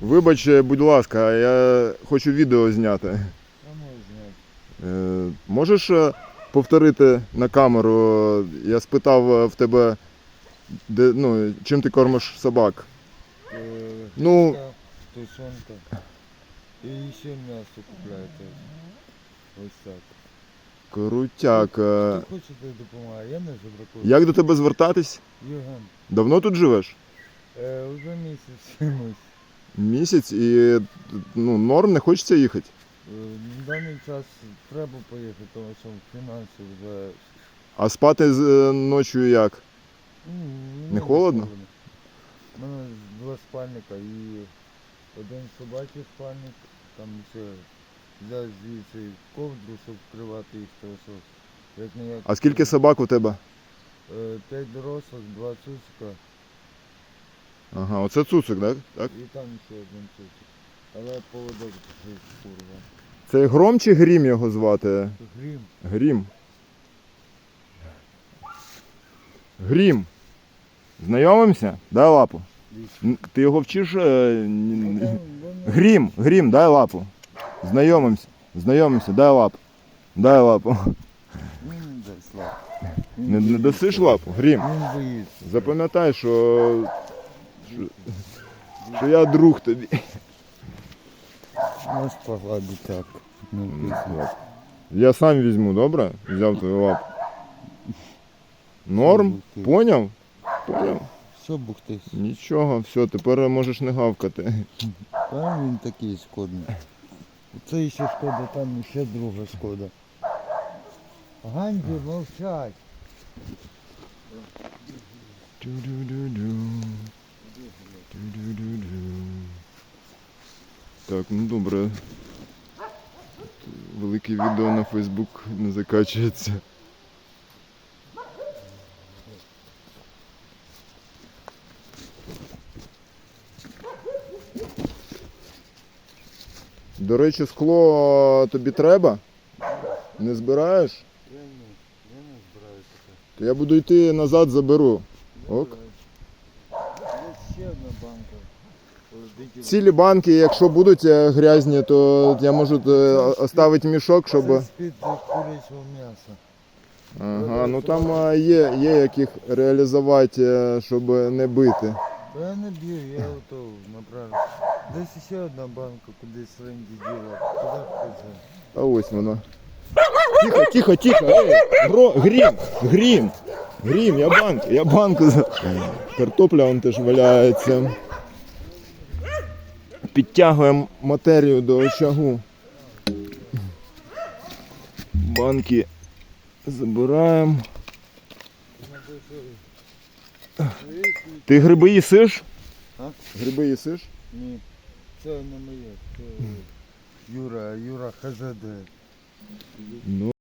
Вибач, будь ласка, я хочу відео зняти. Е, Можеш е, повторити на камеру? Я спитав е, в тебе, де, ну, чим ти кормиш собак. Е, Ну- тушонка. І ще м'ясо купляєте. Ось так. Крутяк. е. Хто хоче, той. Я не жебракую. Як до тебе звертатись? Євген. Давно тут живеш? Е, вже місяць. Місяць і ну, норм, не хочеться їхати. Е, на даний час треба поїхати, тому що фінанси вже А спати з- е, ночі як? Не ну, холодно? У мене два спальника і один собачий спальник, там ще взяв звідси ковдру, щоб вкривати їх, тому що як не як. А скільки собак у тебе? Е, П'ять дорослих, два цуцика Ага, оце цуцик, так? так? і там ще один цуцик. Але поводок такий курва. Це гром чи грім його звати? Грім. Грім. Грім. Знайомимося? Дай лапу. Ти його вчиш? е, Грім, грім, дай лапу. Знайомимося. Знайомимося, дай лапу. Дай лапу. Він не дасть лапу. Не, не досиш лапу? Грім. Запам'ятай, що, що я друг тобі. Можеш погладити так. Ну. Я сам візьму, добре? Взяв твою лапу. Норм? Поняв? Поняв? Що бухтись? Нічого, все, тепер можеш не гавкати. Там він такий шкодний. Це ще шкода, там ще друга шкода. Ганді мовчать. Так, ну добре. Велике відео на Фейсбук не закачується. До речі, скло тобі треба? Не збираєш? Я не, я не збираю таке. То я буду йти назад, заберу. Ок. Ще одна банка. Цілі банки, якщо будуть е, грязні, то я можу е, оставити мішок, щоб. З-під курячого м'яса. Ага, ну там е, є, є яких реалізувати, щоб не бити. Та я не б'ю, я ото направлю. Десь ще одна банка кудись Ренді діла. Куди впаде? А ось воно. Тихо, тихо, тихо. Ей, гро, грім, грім, грім, я банк, я банку. Картопля вон теж валяється. Підтягуємо матерію до очагу. Банки забираємо. Ти гриби їсиш? А? Гриби їсиш? Ні, це не моє, це Юра, Юра ХЗД. Ну.